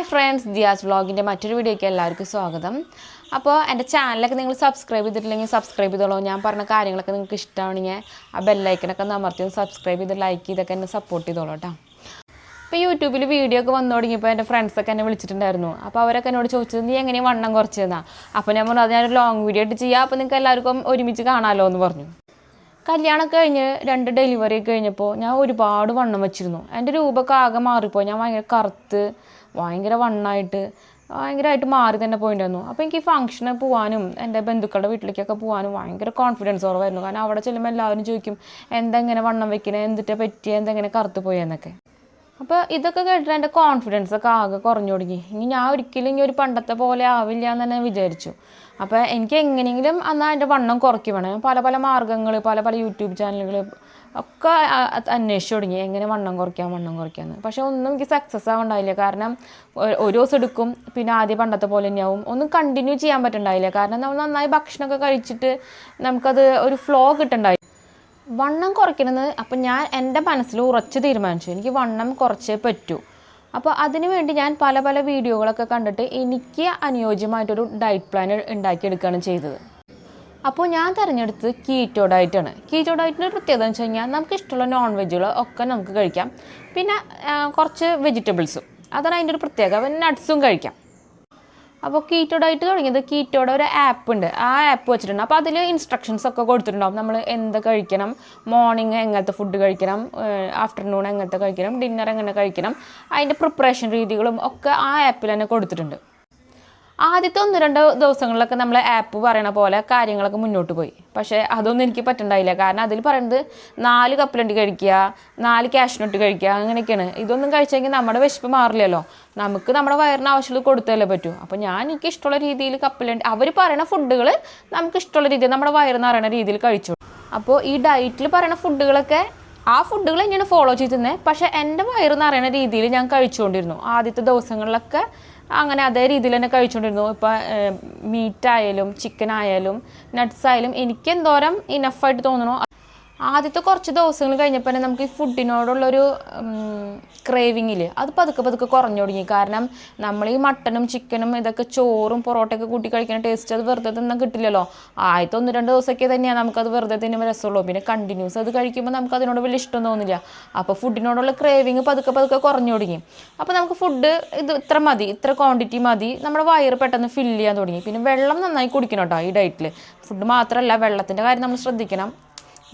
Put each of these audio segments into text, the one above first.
Hi friends Diaz വ്ളോഗിന്റെ മറ്റൊരു വീഡിയോയ്ക്ക് എല്ലാവർക്കും സ്വാഗതം. അപ്പോൾ എന്റെ ചാനലൊക്കെ നിങ്ങൾ സബ്സ്ക്രൈബ് ചെയ്തിട്ടില്ലെങ്കിൽ സബ്സ്ക്രൈബ് ചെയ്തോളൂ. ഞാൻ പറഞ്ഞ കാര്യങ്ങളൊക്കെ നിങ്ങൾക്ക് ഇഷ്ടമാണെങ്കിൽ ആ ബെല്ലൈക്കനൊക്കെ അമർത്തി സബ്സ്ക്രൈബ് ചെയ്ത് ലൈക്ക് ചെയ്തൊക്കെ എന്നെ സപ്പോർട്ട് ചെയ്തോളൂ കേട്ടോ. ഇപ്പോൾ യൂട്യൂബിൽ വീഡിയോ ഒക്കെ വന്നു തുടങ്ങിയപ്പോൾ എന്റെ ഫ്രണ്ട്സൊക്കെ എന്നെ വിളിച്ചിട്ടുണ്ടായിരുന്നു. അപ്പോൾ അവരൊക്കെ എന്നോട് ചോദിച്ചത് നീ എങ്ങനെയാണ് വണ്ണം കുറച്ചതെന്നാ? അപ്പോൾ ഞാൻ പറഞ്ഞു അത് ഞാനൊരു ലോങ് വീഡിയോ ആയിട്ട് ചെയ്യാം. അപ്പോൾ നിങ്ങൾക്ക് എല്ലാവർക്കും ഒരുമിച്ച് കാണാമല്ലോ എന്ന് പറഞ്ഞു. കല്യാണം കഴിഞ്ഞ് രണ്ട് ഡെലിവറി കഴിഞ്ഞപ്പോൾ ഞാൻ ഒരുപാട് വണ്ണം വെച്ചിരുന്നു. എന്റെ രൂപമൊക്കെ ആകെ മാറിപ്പോയി. ഞാൻ ഭയങ്കര കറുത്ത് ഭയങ്കര വണ്ണായിട്ട് ഭയങ്കരമായിട്ട് മാറി തന്നെ പോയിട്ടുണ്ടായിരുന്നു അപ്പോൾ എനിക്ക് ഈ ഫംഗ്ഷന് പോകാനും എന്റെ ബന്ധുക്കളുടെ വീട്ടിലേക്കൊക്കെ പോകാനും ഭയങ്കര കോൺഫിഡൻസ് കുറവായിരുന്നു. കാരണം അവിടെ ചെല്ലുമ്പോൾ എല്ലാവരും ചോദിക്കും എന്തെങ്ങനെ വണ്ണം വെക്കണേ? എന്തിട്ട് പറ്റിയ? എന്തെങ്ങനെ കറുത്ത് പോയെന്നൊക്കെ അപ്പോൾ ഇതൊക്കെ കേട്ടിട്ട് എന്റെ കോൺഫിഡൻസ് ഒക്കെ ആകെ കുറഞ്ഞു തുടങ്ങി. ഇനി ഞാൻ ഒരിക്കലും ഇനി ഒരു പണ്ടത്തെ പോലെ ആവില്ല എന്ന് തന്നെ വിചാരിച്ചു. അപ്പോൾ എനിക്ക് എങ്ങനെയെങ്കിലും അന്ന് എന്റെ വണ്ണം കുറയ്ക്കു വേണം. പല പല മാർഗങ്ങൾ പല പല യൂട്യൂബ് ചാനലുകൾ ഒക്കെ അന്വേഷിച്ചു തുടങ്ങി. എങ്ങനെ വണ്ണം കുറയ്ക്കാം വണ്ണം കുറയ്ക്കാമെന്ന് പക്ഷേ ഒന്നും എനിക്ക് സക്സസ് ആവുണ്ടായില്ല. കാരണം ഒരു ദിവസം എടുക്കും പിന്നെ ആദ്യം പണ്ടത്തെ പോലെ തന്നെയാവും ഒന്നും കണ്ടിന്യൂ ചെയ്യാൻ പറ്റുന്നുണ്ടായില്ല കാരണം നമ്മൾ നന്നായി ഭക്ഷണമൊക്കെ കഴിച്ചിട്ട് നമുക്കത് ഒരു ഫ്ലോ കിട്ടുന്നുണ്ടായി വണ്ണം കുറയ്ക്കണമെന്ന് അപ്പം ഞാൻ എന്റെ മനസ്സിൽ ഉറച്ച് തീരുമാനിച്ചു. എനിക്ക് വണ്ണം കുറച്ചേ പറ്റൂ. അപ്പോൾ അതിനു വേണ്ടി ഞാൻ പല പല വീഡിയോകളൊക്കെ കണ്ടിട്ട് എനിക്ക് അനുയോജ്യമായിട്ടൊരു ഡയറ്റ് പ്ലാൻ ഉണ്ടാക്കിയെടുക്കുകയാണ് ചെയ്തത്. അപ്പോൾ ഞാൻ തിരഞ്ഞെടുത്ത് കീറ്റോ ഡയറ്റാണ് കീറ്റോ ഡയറ്റിന്റെ പ്രത്യേകത എന്ന് വെച്ച് കഴിഞ്ഞാൽ നമുക്ക് ഇഷ്ടമുള്ള നോൺ വെജുകൾ ഒക്കെ നമുക്ക് കഴിക്കാം. പിന്നെ കുറച്ച് വെജിറ്റബിൾസും അതാണ് അതിന്റെ ഒരു പ്രത്യേകത. നട്ട്സും കഴിക്കാം. അപ്പോൾ കീറ്റോ ഡയറ്റ് തുടങ്ങിയത് കീറ്റോടെ ഒരു ആപ്പ് ഉണ്ട്. ആ ആപ്പ് വെച്ചിട്ടുണ്ട്. അപ്പോൾ അതിൽ ഇൻസ്ട്രക്ഷൻസ് ഒക്കെ കൊടുത്തിട്ടുണ്ടാവും. നമ്മൾ എന്ത് കഴിക്കണം? മോർണിംഗ് എങ്ങനത്തെ ഫുഡ് കഴിക്കണം? ആഫ്റ്റർനൂൺ എങ്ങനത്തെ കഴിക്കണം? ഡിന്നർ എങ്ങനെ കഴിക്കണം? അതിന്റെ പ്രിപ്പറേഷൻ രീതികളും ഒക്കെ ആ ആപ്പിൽ തന്നെ കൊടുത്തിട്ടുണ്ട്. ആദ്യത്തെ ഒന്ന് രണ്ടോ ദിവസങ്ങളിലൊക്കെ നമ്മൾ ആപ്പ് പറയണ പോലെ കാര്യങ്ങളൊക്കെ മുന്നോട്ട് പോയി. പക്ഷേ അതൊന്നും എനിക്ക് പറ്റണ്ടായില്ല. കാരണം അതിൽ പറയുന്നത് നാല് കപ്പലണ്ടി കഴിക്കുക നാല് കാഷ്നട്ട് കഴിക്കുക അങ്ങനെയൊക്കെയാണ്. ഇതൊന്നും കഴിച്ചെങ്കിൽ നമ്മുടെ വിശപ്പ് മാറില്ലല്ലോ. നമുക്ക് നമ്മുടെ വയറിന് ആവശ്യമുള്ളത് കൊടുത്തല്ലേ പറ്റൂ. അപ്പോൾ ഞാൻ എനിക്ക് ഇഷ്ടമുള്ള രീതിയിൽ കപ്പലണ്ടി അവർ പറയുന്ന ഫുഡുകൾ നമുക്ക് ഇഷ്ടമുള്ള രീതിയിൽ നമ്മുടെ വയറിന് അറിയണ രീതിയിൽ കഴിച്ചു അപ്പോൾ ഈ ഡയറ്റിൽ പറയുന്ന ഫുഡുകളൊക്കെ ആ ഫുഡുകൾ തന്നെയാണ് ഫോളോ ചെയ്തിരുന്നത് പക്ഷേ എന്റെ വയറിന്ന് അറിയണ രീതിയിൽ ഞാൻ കഴിച്ചുകൊണ്ടിരുന്നു ആദ്യത്തെ ദിവസങ്ങളിലൊക്കെ അങ്ങനെ അതേ രീതിയിൽ തന്നെ കഴിച്ചുകൊണ്ടിരുന്നു. ഇപ്പോൾ മീറ്റായാലും ചിക്കൻ ആയാലും നട്ട്സ് ആയാലും എനിക്ക് എന്തോരം ഇനഫായിട്ട് തോന്നുന്നു. ആദ്യത്തെ കുറച്ച് ദിവസങ്ങൾ കഴിഞ്ഞപ്പോൾ തന്നെ നമുക്ക് ഈ ഫുഡിനോടുള്ളൊരു ക്രേവിങ്ങിൽ അത് പതുക്കെ പതുക്കെ കുറഞ്ഞു തുടങ്ങി. കാരണം നമ്മൾ ഈ മട്ടനും ചിക്കനും ഇതൊക്കെ ചോറും പൊറോട്ടയൊക്കെ കൂട്ടി കഴിക്കുന്ന ടേസ്റ്റ് അത് വെറുതെ തിന്നാൻ കിട്ടില്ലല്ലോ. ആദ്യത്തെ ഒന്ന് രണ്ട് ദിവസമൊക്കെ തന്നെയാണ് നമുക്കത് വെറുതെ തിന്നുമ്പോൾ രസമുള്ളൂ. പിന്നെ കണ്ടിന്യൂസ് അത് കഴിക്കുമ്പോൾ നമുക്ക് അതിനോട് വലിയ ഇഷ്ടം തോന്നില്ല. അപ്പോൾ ഫുഡിനോടുള്ള ക്രേവിങ് പതുക്കെ പതുക്കെ കുറഞ്ഞു തുടങ്ങി. അപ്പോൾ നമുക്ക് ഫുഡ് ഇത് ഇത്ര മതി ഇത്ര ക്വാണ്ടിറ്റി മതി. നമ്മുടെ വയറ് പെട്ടെന്ന് ഫില്ല് ചെയ്യാൻ തുടങ്ങി. പിന്നെ വെള്ളം നന്നായി കുടിക്കണം കേട്ടോ ഈ ഡയറ്റിൽ ഫുഡ് മാത്രമല്ല വെള്ളത്തിന്റെ കാര്യം നമ്മൾ ശ്രദ്ധിക്കണം.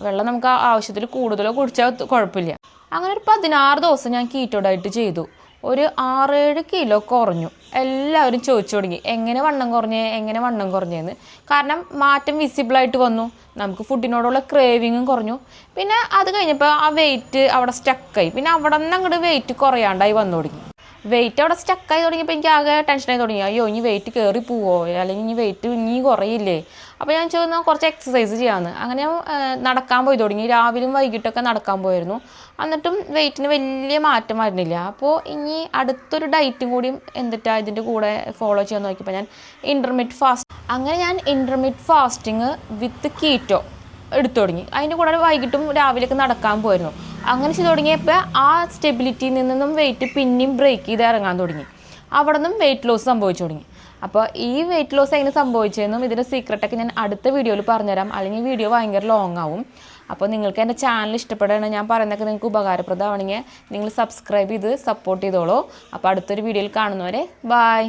വെള്ളം നമുക്ക് ആവശ്യത്തിൽ കൂടുതലോ കുടിച്ചാൽ കുഴപ്പമില്ല. അങ്ങനെ ഒരു പതിനാറ് ദിവസം ഞാൻ കീറ്റോ ചെയ്തു. ഒരു ആറേഴ് കിലോ കുറഞ്ഞു. എല്ലാവരും ചോദിച്ചു തുടങ്ങി എങ്ങനെ വണ്ണം കുറഞ്ഞേ? എങ്ങനെ വണ്ണം കുറഞ്ഞേന്ന്? കാരണം മാറ്റം വിസിബിളായിട്ട് വന്നു. നമുക്ക് ഫുഡിനോടുള്ള ക്രേവിങ്ങും കുറഞ്ഞു. പിന്നെ അത് കഴിഞ്ഞപ്പോൾ ആ വെയിറ്റ് അവിടെ സ്റ്റക്കായി പിന്നെ അവിടെ നിന്ന് അങ്ങോട്ട് വെയിറ്റ് കുറയാണ്ടായി വന്നു തുടങ്ങി. വെയിറ്റ് അവിടെ സ്റ്റക്കായി തുടങ്ങിയപ്പോൾ എനിക്ക് ആകെ ടെൻഷനായി തുടങ്ങി. അയ്യോ ഇനി വെയിറ്റ് കയറി പോവോ? അല്ലെങ്കിൽ ഇനി വെയിറ്റ് ഇനി കുറയില്ലേ? അപ്പോൾ ഞാൻ ചോദിച്ചാൽ കുറച്ച് എക്സസൈസ് ചെയ്യാമെന്ന് അങ്ങനെ ഞാൻ നടക്കാൻ പോയി തുടങ്ങി. രാവിലെയും വൈകിട്ടൊക്കെ നടക്കാൻ പോയിരുന്നു. എന്നിട്ടും വെയിറ്റിന് വലിയ മാറ്റം വരുന്നില്ല. അപ്പോൾ ഇനി അടുത്തൊരു ഡയറ്റും കൂടിയും എന്തിട്ടാ ഇതിന്റെ കൂടെ ഫോളോ ചെയ്യാൻ നോക്കിയപ്പോൾ ഞാൻ ഇന്റർമീറ്റ് ഫാസ്റ്റ് അങ്ങനെ ഞാൻ ഇന്റർമീറ്റ് ഫാസ്റ്റിങ് വിത്ത് കീറ്റോ എടുത്തു തുടങ്ങി. അതിന്റെ കൂടെ വൈകിട്ടും രാവിലെയൊക്കെ നടക്കാൻ പോയിരുന്നു. അങ്ങനെ ചെയ്ത് തുടങ്ങിയപ്പോൾ ആ സ്റ്റെബിലിറ്റിയിൽ നിന്നും വെയിറ്റ് പിന്നെയും ബ്രേക്ക് ചെയ്ത് ഇറങ്ങാൻ തുടങ്ങി. അവിടെ നിന്നും വെയിറ്റ് ലോസ് സംഭവിച്ചു തുടങ്ങി. അപ്പോൾ ഈ വെയിറ്റ് ലോസ് എങ്ങനെ സംഭവിച്ചതെന്നും ഇതിന്റെ സീക്രട്ടൊക്കെ ഞാൻ അടുത്ത വീഡിയോയിൽ പറഞ്ഞുതരാം. അല്ലെങ്കിൽ വീഡിയോ ഭയങ്കര ലോങ് ആവും. അപ്പോൾ നിങ്ങൾക്ക് എന്റെ ചാനൽ ഇഷ്ടപ്പെടുകയാണ് ഞാൻ പറയുന്നതൊക്കെ നിങ്ങൾക്ക് ഉപകാരപ്രദമാണെങ്കിൽ നിങ്ങൾ സബ്സ്ക്രൈബ് ചെയ്ത് സപ്പോർട്ട് ചെയ്തോളൂ. അപ്പോൾ അടുത്തൊരു വീഡിയോയിൽ കാണുന്നവരെ ബായ്